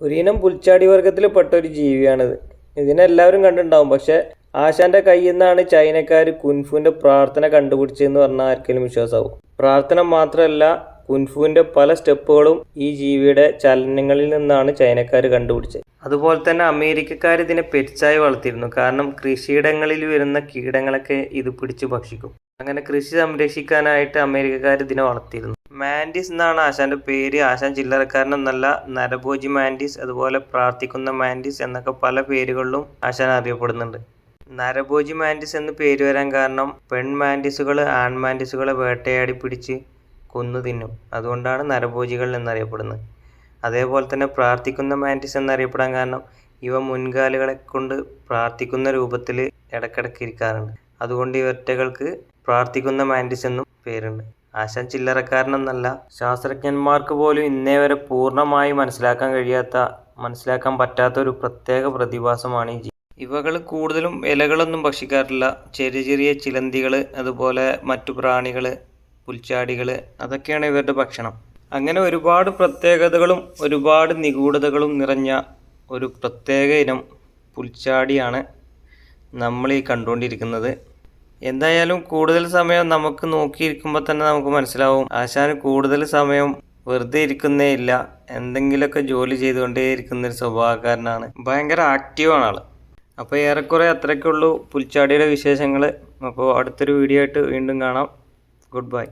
ഒരിനം പുൽച്ചാടി വർഗത്തിൽപ്പെട്ട ഒരു ജീവിയാണിത്. ഇതിനെല്ലാവരും കണ്ടിട്ടുണ്ടാവും. പക്ഷെ ആശാന്റെ കയ്യിൽ നിന്നാണ് ചൈനക്കാർ കുൻഫുവിന്റെ പ്രാർത്ഥന കണ്ടുപിടിച്ചതെന്ന് പറഞ്ഞാൽ ആർക്കെങ്കിലും വിശ്വാസമാവും പ്രാർത്ഥന മാത്രമല്ല കുൻഫുവിന്റെ പല സ്റ്റെപ്പുകളും ഈ ജീവിയുടെ ചലനങ്ങളിൽ നിന്നാണ് ചൈനക്കാർ കണ്ടുപിടിച്ചത്. അതുപോലെ തന്നെ അമേരിക്കക്കാർ ഇതിനെ പെരിച്ചായി വളർത്തിയിരുന്നു. കാരണം കൃഷിയിടങ്ങളിൽ വരുന്ന കീടങ്ങളൊക്കെ ഇത് പിടിച്ച് ഭക്ഷിക്കും. അങ്ങനെ കൃഷി സംരക്ഷിക്കാനായിട്ട് അമേരിക്കക്കാർ ഇതിനെ വളർത്തിയിരുന്നു. മാൻഡിസ് എന്നാണ് ആശാന്റെ പേര്. ആശാൻ ചില്ലറക്കാരനൊന്നല്ല നരഭോജി മാൻഡിസ് അതുപോലെ പ്രാർത്ഥിക്കുന്ന മാൻഡിസ് എന്നൊക്കെ പല പേരുകളിലും ആശാൻ അറിയപ്പെടുന്നുണ്ട്. നരഭോജി മാൻഡിസ് എന്ന് പേര് വരാൻ കാരണം പെൺ മാൻഡിസുകൾ ആൺ മാൻഡിസുകളെ വേട്ടയാടി പിടിച്ച് കൊന്നു തിന്നും. അതുകൊണ്ടാണ് നരഭോജികൾ എന്നറിയപ്പെടുന്നത്. അതേപോലെ തന്നെ പ്രാർത്ഥിക്കുന്ന മാൻഡിസ് എന്നറിയപ്പെടാൻ കാരണം ഇവ മുൻകാലുകളെ കൊണ്ട് പ്രാർത്ഥിക്കുന്ന രൂപത്തിൽ ഇടക്കിടക്ക് ഇരിക്കാറുണ്ട്. അതുകൊണ്ട് ഇവറ്റകൾക്ക് പ്രാർത്ഥിക്കുന്ന മാൻഡിസ് എന്നും പേരുണ്ട്. ആശാൻ ചില്ലറക്കാരനെന്നല്ല ശാസ്ത്രജ്ഞന്മാർക്ക് പോലും ഇന്നേ വരെ പൂർണമായി മനസ്സിലാക്കാൻ കഴിയാത്ത മനസ്സിലാക്കാൻ പറ്റാത്ത ഒരു പ്രത്യേക പ്രതിഭാസമാണ് ഈ ജീവി ഇവകൾ കൂടുതലും ഇലകളൊന്നും ഭക്ഷിക്കാറില്ല. ചെറിയ ചെറിയ ചിലന്തികൾ അതുപോലെ മറ്റു പ്രാണികൾ പുൽച്ചാടികൾ അതൊക്കെയാണ് ഇവരുടെ ഭക്ഷണം. അങ്ങനെ ഒരുപാട് പ്രത്യേകതകളും ഒരുപാട് നിഗൂഢതകളും നിറഞ്ഞ ഒരു പ്രത്യേക ഇനം പുൽച്ചാടിയാണ് നമ്മൾ ഈ കണ്ടുകൊണ്ടിരിക്കുന്നത്. എന്തായാലും കൂടുതൽ സമയം നമുക്ക് നോക്കിയിരിക്കുമ്പോൾ തന്നെ നമുക്ക് മനസ്സിലാവും. ആശാൻ കൂടുതൽ സമയം വെറുതെ ഇരിക്കുന്നേ ഇല്ല. എന്തെങ്കിലുമൊക്കെ ജോലി ചെയ്തുകൊണ്ടേ ഇരിക്കുന്ന ഒരു സ്വഭാവക്കാരനാണ്. ഭയങ്കര ആക്റ്റീവാണ് ആൾ അപ്പോൾ ഏറെക്കുറെ അത്രയ്ക്കുള്ളൂ. പുൽച്ചാടിയുടെ വിശേഷങ്ങൾ അപ്പോൾ അടുത്തൊരു വീഡിയോ ആയിട്ട് വീണ്ടും കാണാം. Good bye